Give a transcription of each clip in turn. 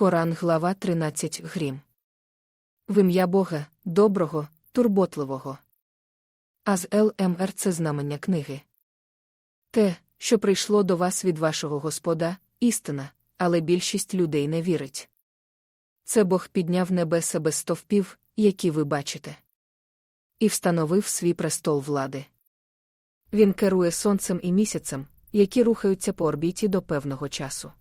Коран, глава 13 Грім. В ім'я Бога, доброго, турботливого. А з ЛМР це знамення книги. Те, що прийшло до вас від вашого Господа, істина, але більшість людей не вірить. Це Бог підняв небеса без стовпів, які ви бачите, і встановив свій престол влади. Він керує сонцем і місяцем, які рухаються по орбіті до певного часу.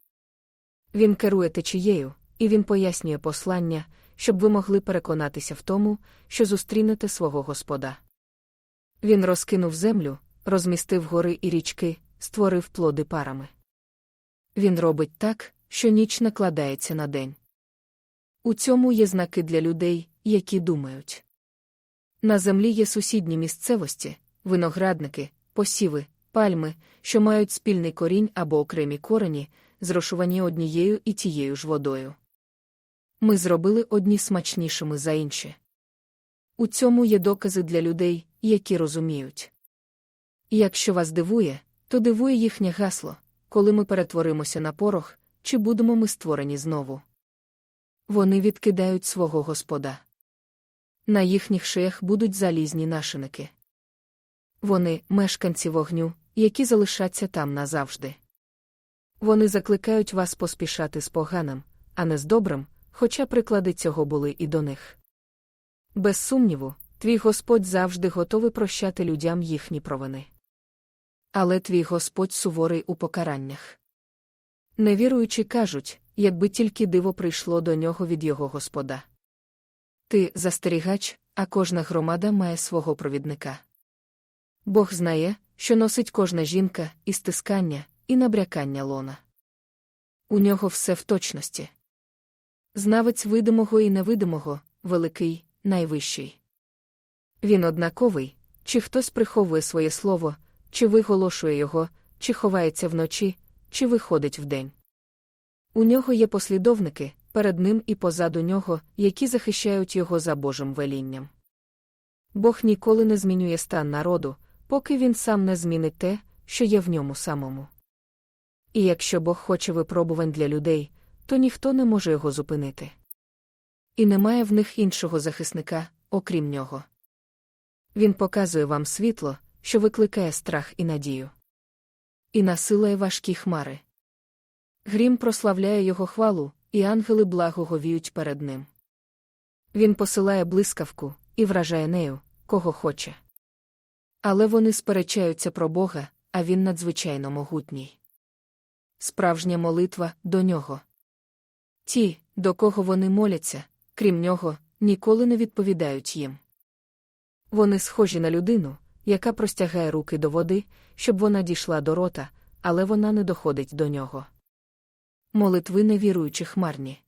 Він керує течією, і він пояснює послання, щоб ви могли переконатися в тому, що зустрінете свого Господа. Він розкинув землю, розмістив гори і річки, створив плоди парами. Він робить так, що ніч накладається на день. У цьому є знаки для людей, які думають. На землі є сусідні місцевості, виноградники, посіви, пальми, що мають спільний корінь або окремі корені, зрошувані однією і тією ж водою. Ми зробили одні смачнішими за інші. У цьому є докази для людей, які розуміють. Якщо вас дивує, то дивує їхнє гасло, коли ми перетворимося на порох, чи будемо ми створені знову. Вони відкидають свого Господа. На їхніх шиях будуть залізні нашиники. Вони мешканці вогню, які залишаться там назавжди. Вони закликають вас поспішати з поганим, а не з добрим, хоча приклади цього були і до них. Без сумніву, твій Господь завжди готовий прощати людям їхні провини. Але твій Господь суворий у покараннях. Невіруючі кажуть, якби тільки диво прийшло до нього від його Господа. Ти застерігач, а кожна громада має свого провідника. Бог знає, що носить кожна жінка і стискання, і набрякання лона. У нього все в точності. Знавець видимого і невидимого, великий, найвищий. Він однаковий, чи хтось приховує своє слово, чи виголошує його, чи ховається вночі, чи виходить вдень. У нього є послідовники, перед ним і позаду нього, які захищають його за Божим велінням. Бог ніколи не змінює стан народу, поки він сам не змінить те, що є в ньому самому. І якщо Бог хоче випробувань для людей, то ніхто не може його зупинити. І немає в них іншого захисника, окрім нього. Він показує вам світло, що викликає страх і надію. І насилає важкі хмари. Грім прославляє його хвалу, і ангели благоговіють перед ним. Він посилає блискавку і вражає нею, кого хоче. Але вони сперечаються про Бога, а він надзвичайно могутній. Справжня молитва до нього. Ті, до кого вони моляться, крім нього, ніколи не відповідають їм. Вони схожі на людину, яка простягає руки до води, щоб вона дійшла до рота, але вона не доходить до нього. Молитви невіруючих марні.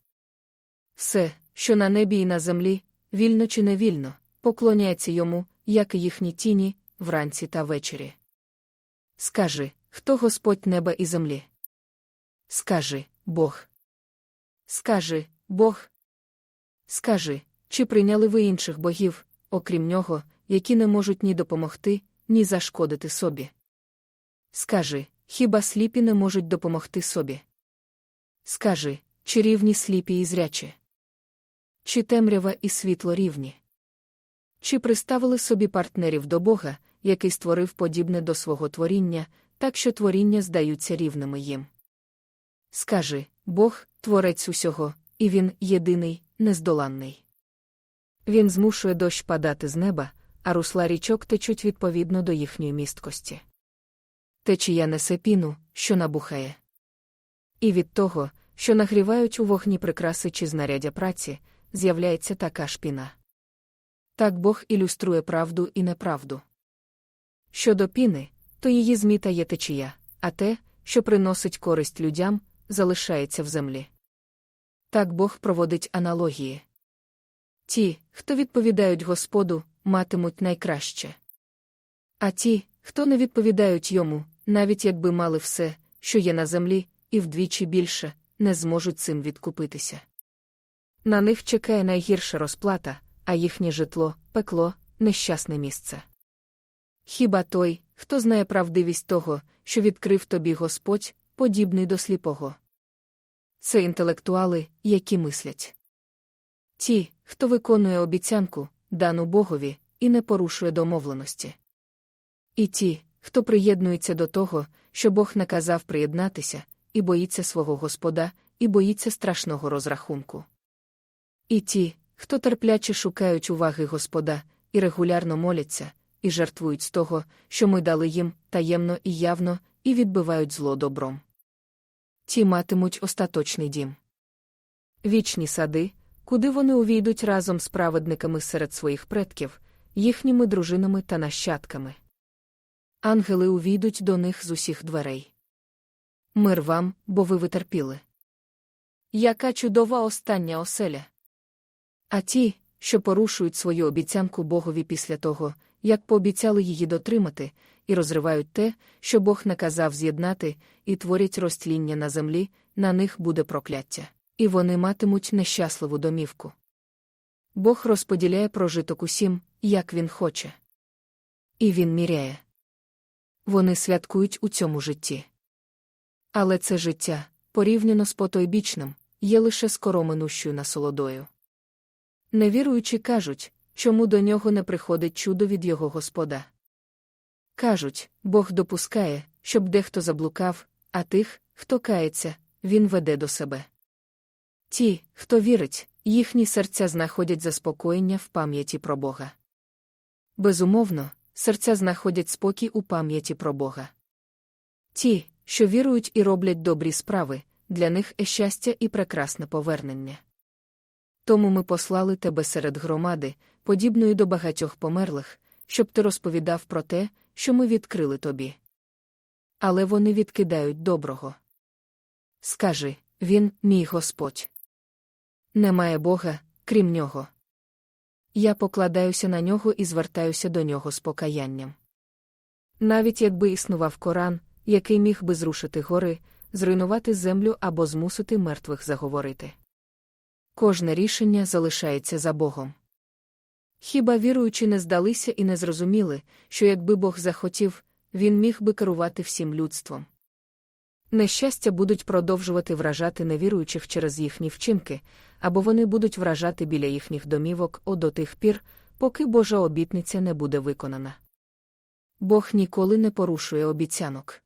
Все, що на небі і на землі, вільно чи невільно, поклоняється йому, як і їхні тіні, вранці та ввечері. Скажи, хто Господь неба і землі? Скажи, Бог. Скажи, Бог. Скажи, чи прийняли ви інших богів, окрім нього, які не можуть ні допомогти, ні зашкодити собі? Скажи, хіба сліпі не можуть допомогти собі? Скажи, чи рівні сліпі і зрячі? Чи темрява і світло рівні? Чи приставили собі партнерів до Бога, який створив подібне до свого творіння, так що творіння здаються рівними їм? Скажи Бог, творець усього, і він єдиний, нездоланний. Він змушує дощ падати з неба, а русла річок течуть відповідно до їхньої місткості. Течія несе піну, що набухає. І від того, що нагрівають у вогні прикраси чи знаряддя праці, з'являється така шпіна. Так Бог ілюструє правду і неправду. Щодо піни, то її зміта є течія, а те, що приносить користь людям, залишається в землі. Так Бог проводить аналогії. Ті, хто відповідають Господу, матимуть найкраще. А ті, хто не відповідають йому, навіть якби мали все, що є на землі, і вдвічі більше, не зможуть цим відкупитися. На них чекає найгірша розплата, а їхнє житло, пекло, нещасне місце. Хіба той, хто знає правдивість того, що відкрив тобі Господь, подібний до сліпого? це інтелектуали, які мислять. Ті, хто виконує обіцянку, дану Богові, і не порушує домовленості. І ті, хто приєднується до того, що Бог наказав приєднатися, і боїться свого Господа, і боїться страшного розрахунку. І ті, хто терпляче шукають уваги Господа, і регулярно моляться, і жертвують з того, що ми дали їм таємно і явно, і відбивають зло добром. Ті матимуть остаточний дім. Вічні сади, куди вони увійдуть разом з праведниками серед своїх предків, їхніми дружинами та нащадками. Ангели увійдуть до них з усіх дверей. Мир вам, бо ви витерпіли. Яка чудова остання оселя. А ті, що порушують свою обіцянку Богові після того, як пообіцяли її дотримати, і розривають те, що Бог наказав з'єднати, і творять розтління на землі, на них буде прокляття, і вони матимуть нещасливу домівку. Бог розподіляє прожиток усім, як він хоче. І він міряє. Вони святкують у цьому житті. Але це життя, порівняно з потойбічним, є лише скороминущою насолодою. Невіруючі кажуть, чому до нього не приходить чудо від його Господа. Кажуть, Бог допускає, щоб дехто заблукав, а тих, хто кається, він веде до себе. Ті, хто вірить, їхні серця знаходять заспокоєння в пам'яті про Бога. Безумовно, серця знаходять спокій у пам'яті про Бога. Ті, що вірують і роблять добрі справи, для них є щастя і прекрасне повернення. Тому ми послали тебе серед громади, подібної до багатьох померлих, щоб ти розповідав про те, що ми відкрили тобі. Але вони відкидають доброго. Скажи він, мій Господь. Немає Бога, крім нього. Я покладаюся на нього і звертаюся до нього з покаянням. Навіть якби існував Коран, який міг би зрушити гори, зруйнувати землю або змусити мертвих заговорити. Кожне рішення залишається за Богом. Хіба віруючі не здалися і не зрозуміли, що якби Бог захотів, він міг би керувати всім людством. Нещастя будуть продовжувати вражати невіруючих через їхні вчинки, або вони будуть вражати біля їхніх домівок до тих пір, поки Божа обітниця не буде виконана. Бог ніколи не порушує обіцянок.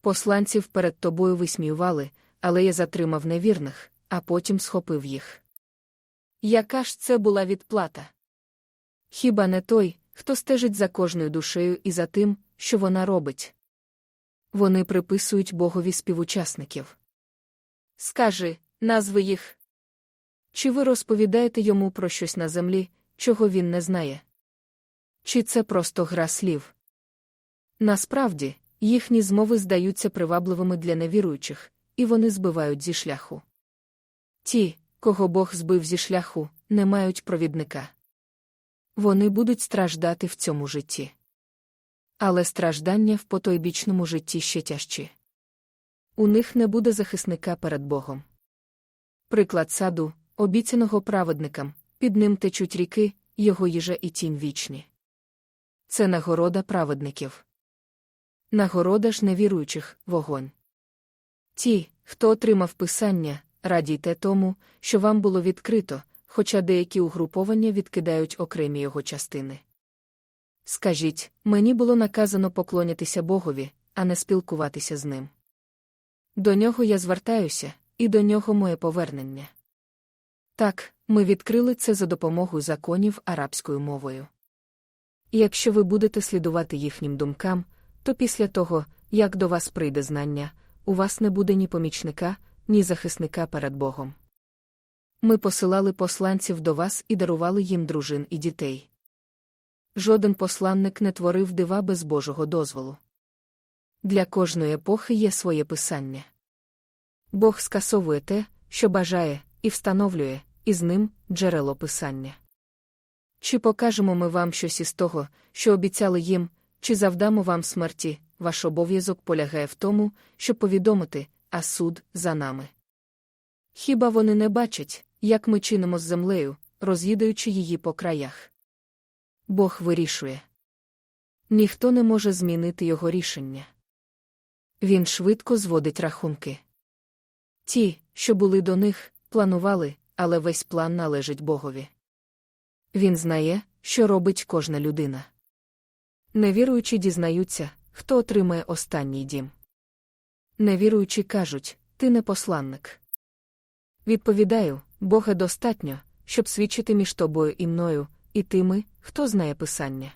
Посланців перед тобою висміювали, але я затримав невірних, а потім схопив їх. Яка ж це була відплата? Хіба не той, хто стежить за кожною душею і за тим, що вона робить? Вони приписують Богові співучасників. Скажи, назви їх. Чи ви розповідаєте йому про щось на землі, чого він не знає? Чи це просто гра слів? Насправді, їхні змови здаються привабливими для невіруючих, і вони збивають зі шляху. Ті, кого Бог збив зі шляху, не мають провідника. Вони будуть страждати в цьому житті. Але страждання в потойбічному житті ще тяжчі. У них не буде захисника перед Богом. Приклад саду, обіцяного праведникам, під ним течуть ріки, його їжа і тінь вічні. Це нагорода праведників. Нагорода ж невіруючих вогонь. Ті, хто отримав писання, радійте тому, що вам було відкрито, хоча деякі угруповання відкидають окремі його частини. Скажіть, мені було наказано поклонятися Богові, а не спілкуватися з ним. До нього я звертаюся, і до нього моє повернення. Так, ми відкрили це за допомогою законів арабською мовою. Якщо ви будете слідувати їхнім думкам, то після того, як до вас прийде знання, у вас не буде ні помічника, ні захисника перед Богом. Ми посилали посланців до вас і дарували їм дружин і дітей. Жоден посланник не творив дива без Божого дозволу. Для кожної епохи є своє писання. Бог скасовує те, що бажає, і встановлює, і з ним джерело писання. Чи покажемо ми вам щось із того, що обіцяли їм, чи завдамо вам смерті, ваш обов'язок полягає в тому, щоб повідомити, а суд за нами. Хіба вони не бачать, як ми чинимо з землею, роз'їдаючи її по краях? Бог вирішує. Ніхто не може змінити його рішення. Він швидко зводить рахунки. Ті, що були до них, планували, але весь план належить Богові. Він знає, що робить кожна людина. Невіруючі дізнаються, хто отримає останній дім. Невіруючі кажуть, ти не посланник. Відповідаю, Бога достатньо, щоб свідчити між тобою і мною, і тими, хто знає писання.